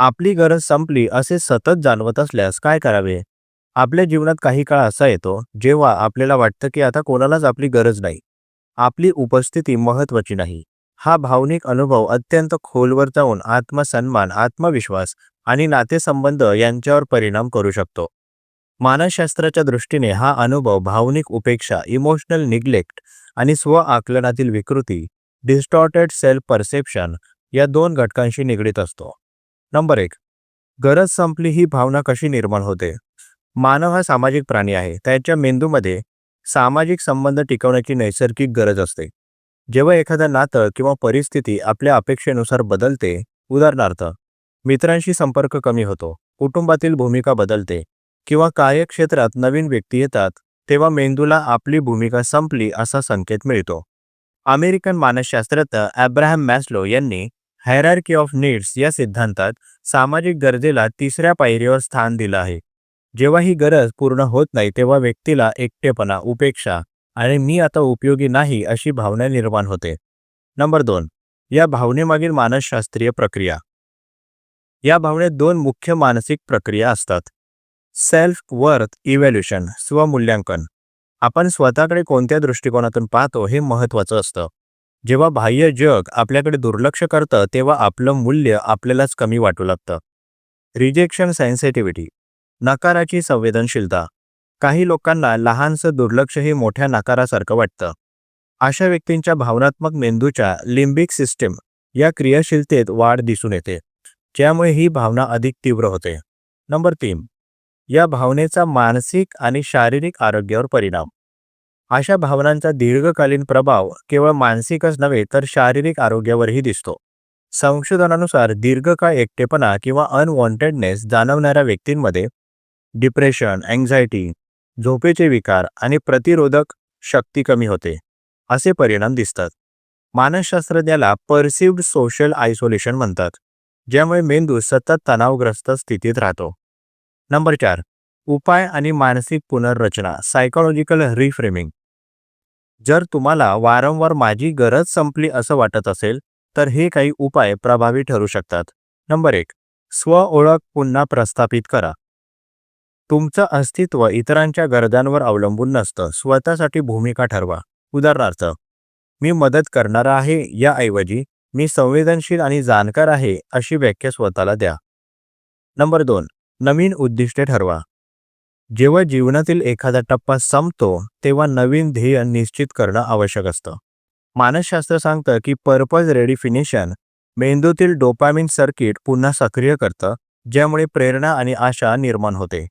आपली गरज संपली असे सतत जाणवत असल्यास काय करावे? आपल्या जीवनात काही काळ असा येतो जेव्हा आपल्याला वाटतं की आता कोणालाच आपली गरज नाही. आपली उपस्थिती महत्वाची नाही. हा भावनिक अनुभव अत्यंत खोलवर जाऊन आत्मसन्मान आत्मविश्वास आणि नातेसंबंध यांच्यावर परिणाम करू शकतो. मानसशास्त्राच्या दृष्टीने हा अनुभव भावनिक उपेक्षा इमोशनल निग्लेक्ट आणि स्व आकलनातील विकृती डिस्टॉर्टेड सेल्फ परसेप्शन या दोन घटकांशी निगडीत असतो. नंबर एक गरज संपली ही भावना कशी निर्माण होते? मानव हा सामाजिक प्राणी आहे. त्याच्या मेंदूमध्ये सामाजिक संबंध टिकवण्याची नैसर्गिक गरज असते. जेव्हा एखादं नातं किंवा परिस्थिती आपल्या अपेक्षेनुसार बदलते उदाहरणार्थ मित्रांशी संपर्क कमी होतो कुटुंबातील भूमिका बदलते किंवा कार्यक्षेत्रात नवीन व्यक्ती येतात तेव्हा मेंदूला आपली भूमिका संपली असा संकेत मिळतो. अमेरिकन मानसशास्त्रज्ञ अब्राहम मॅस्लो यांनी हायरार्की ऑफ नीड्स या सिद्धांतात सामाजिक गरजेला तिसऱ्या पायरीवर स्थान दिलं आहे. जेव्हा ही गरज पूर्ण होत नाही तेव्हा व्यक्तीला एकटेपणा उपेक्षा आणि मी आता उपयोगी नाही अशी भावना निर्माण होते. नंबर दोन या भावनेमागील मानसशास्त्रीय प्रक्रिया. या भावनेत दोन मुख्य मानसिक प्रक्रिया असतात. सेल्फ वर्थ इव्हॅल्युशन स्वमूल्यांकन. आपण स्वतःकडे कोणत्या दृष्टिकोनातून पाहतो हे महत्त्वाचं असतं. जेव्हा बाह्य जग आपल्याकडे दुर्लक्ष करतं तेव्हा आपलं मूल्य आपल्यालाच कमी वाटू लागतं. रिजेक्शन सेन्सिटिव्हिटी नकाराची संवेदनशीलता. काही लोकांना लहानसं दुर्लक्षही मोठ्या नकारासारखं वाटतं. अशा व्यक्तींच्या भावनात्मक मेंदूच्या लिंबिक सिस्टीम या क्रियाशीलतेत वाढ दिसून येते ज्यामुळे ही भावना अधिक तीव्र होते. नंबर तीन. या भावनेचा मानसिक आणि शारीरिक आरोग्यावर परिणाम. अशा भावनांचा दीर्घकालीन प्रभाव केवळ मानसिकच नव्हे तर शारीरिक आरोग्यावरही दिसतो. संशोधनानुसार दीर्घकाळ एकटेपणा किंवा अनवॉन्टेडनेस जाणवणाऱ्या व्यक्तींमध्ये डिप्रेशन अँझायटी झोपेचे विकार आणि प्रतिरोधक शक्ती कमी होते असे परिणाम दिसतात. मानसशास्त्रज्ञाला परसिव्ड सोशल आयसोलेशन म्हणतात ज्यामुळे मेंदू सतत तणावग्रस्त स्थितीत राहतो. नंबर चार उपाय आणि मानसिक पुनर्रचना सायकोलॉजिकल रिफ्रेमिंग जर तुम्हाला वारंवार माझी गरज संपली असं वाटत असेल तर हे काही उपाय प्रभावी ठरू शकतात. नंबर एक स्व ओळख पुन्हा प्रस्थापित करा. तुमचं अस्तित्व इतरांच्या गरजांवर अवलंबून नसतं स्वतःसाठी भूमिका ठरवा. उदाहरणार्थ मी मदत करणारा आहे याऐवजी मी संवेदनशील आणि जाणकार आहे अशी व्याख्या स्वतःला द्या. नंबर दोन नवीन उद्दिष्टे ठरवा. जेव्हा जीवनातील एखादा टप्पा संपतो तेव्हा नवीन ध्येय निश्चित करणं आवश्यक असतं. मानसशास्त्र सांगतं की पर्पज रेडिफिनेशन मेंदूतील डोपामिन सर्किट पुन्हा सक्रिय करतं ज्यामुळे प्रेरणा आणि आशा निर्माण होते.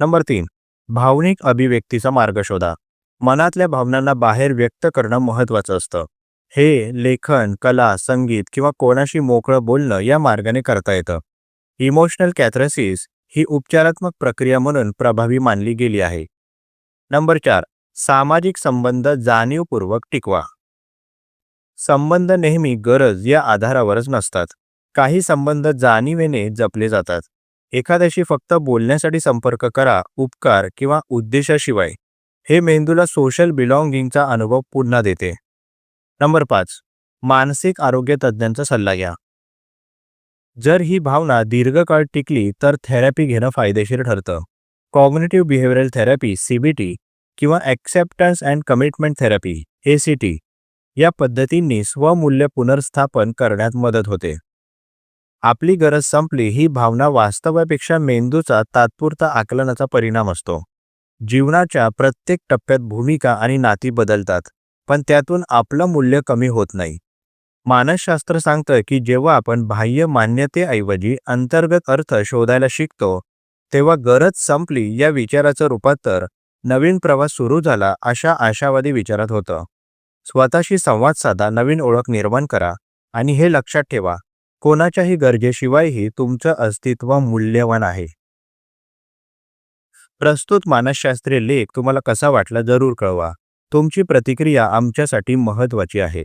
नंबर तीन भावनिक अभिव्यक्तीचा मार्ग शोधा. मनातल्या भावनांना बाहेर व्यक्त करणं महत्त्वाचं असतं. हे लेखन कला संगीत किंवा कोणाशी मोकळं बोलणं या मार्गाने करता येतं. इमोशनल कॅथरेसिस ही उपचारात्मक प्रक्रिया म्हणून प्रभावी मानली गेली आहे. नंबर चार सामाजिक संबंध जाणीवपूर्वक टिकवा. संबंध नेहमी गरज या आधारावरच नसतात. काही संबंध जाणीवेने जपले जातात. एखाद्याशी फक्त बोलण्यासाठी संपर्क करा उपकार किंवा उद्देशाशिवाय. हे मेंदूला सोशल बिलॉंगिंगचा अनुभव पुन्हा देते. नंबर पाच मानसिक आरोग्य तज्ज्ञांचा सल्ला घ्या. जर ही भावना दीर्घकाळ टिकली तर थेरपी घेणं फायदेशीर ठरतं. कॉग्नेटिव्ह बिहेवियरल थेरपी सीबीटी किंवा acceptance and commitment therapy ACT या पद्धतींनी स्वमूल्य पुनर्स्थापन करण्यात मदत होते. आपली गरज संपली ही भावना वास्तवापेक्षा मेंदूचा तात्पुरता आकलनाचा परिणाम असतो. जीवनाच्या प्रत्येक टप्प्यात भूमिका आणि नाती बदलतात पण त्यातून आपलं मूल्य कमी होत नाही. मानसशास्त्र सांगतं की जेव्हा आपण बाह्य मान्यतेऐवजी अंतर्गत अर्थ शोधायला शिकतो तेव्हा गरज संपली या विचाराचं रूपांतर नवीन प्रवास सुरू झाला अशा आशावादी विचारात होतं. स्वतःशी संवाद साधा नवीन ओळख निर्माण करा आणि हे लक्षात ठेवा कोणाच्याही गरजेशिवायही तुमचं अस्तित्व मूल्यवान आहे. प्रस्तुत मानसशास्त्रीय लेख तुम्हाला कसा वाटला जरूर कळवा. तुमची प्रतिक्रिया आमच्यासाठी महत्त्वाची आहे.